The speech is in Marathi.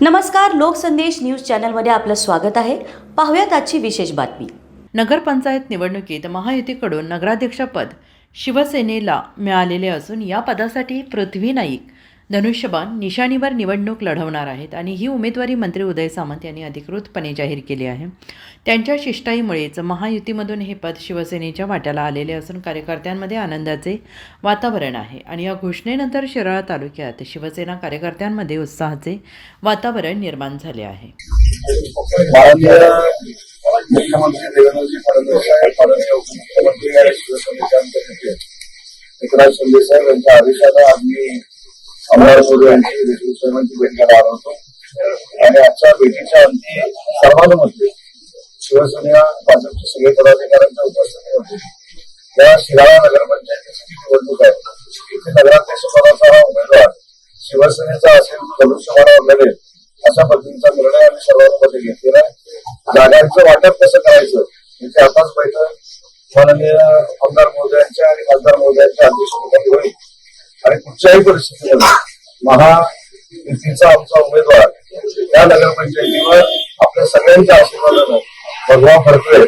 नमस्कार लोकसंदेश न्यूज चॅनलमध्ये आपलं स्वागत आहे. पाहूयात आजची विशेष बातमी. नगरपंचायत निवडणुकीत महायुतीकडून नगराध्यक्षपद शिवसेनेला मिळालेले असून या पदासाठी पृथ्वी नाईक धनुष्यबाण निशाणीवर निवडणूक लढवणार आहेत आणि ही उमेदवारी मंत्री उदय सामंत यांनी अधिकृतपणे जाहीर केली आहे. त्यांच्या शिष्टाईमुळेच महायुतीमधून हे पद शिवसेनेच्या वाट्याला आलेले असून कार्यकर्त्यांमध्ये आनंदाचे वातावरण आहे आणि या घोषणेनंतर शिराळा तालुक्यात शिवसेना कार्यकर्त्यांमध्ये उत्साहाचे वातावरण निर्माण झाले आहे. मुख्यमंत्री देवेंद्रजी फडणवीस साहेब माननीय उपमुख्यमंत्री आणि शिवसेनेचे आमचे नेते एकनाथ शिंदे साहेब यांच्या आम्ही आमदार मोदी यांची देशमुख भेट घ्यायला आलो होतो आणि आजच्या भेटीच्या अंती सर्वांमध्ये शिवसेना भाजपचे सगळे पदाधिकाऱ्यांच्या उपस्थिती होते त्या शिराळा नगरपंचायतीची जी निवडणूक आहे इथे नगराध्यक्ष पदाचा हा उमेदवार शिवसेनेचा असेल धनुष्यबाणावर लढेल अशा पद्धतीचा निर्णय आम्ही सर्वांमध्ये घेतलेला आहे जागांचं वाटप कसं करायचं याची आताच बैठक माननीय आमदार महोदयांच्या आणि खासदार महोदयांच्या अध्यक्षतेखाली होईल आणि कुठच्याही परिस्थितीमध्ये महायुतीचा आमचा उमेदवार या नगरपंचायतीवर आपल्या सगळ्यांच्या आशीर्वादानं भगवा फडकवेल.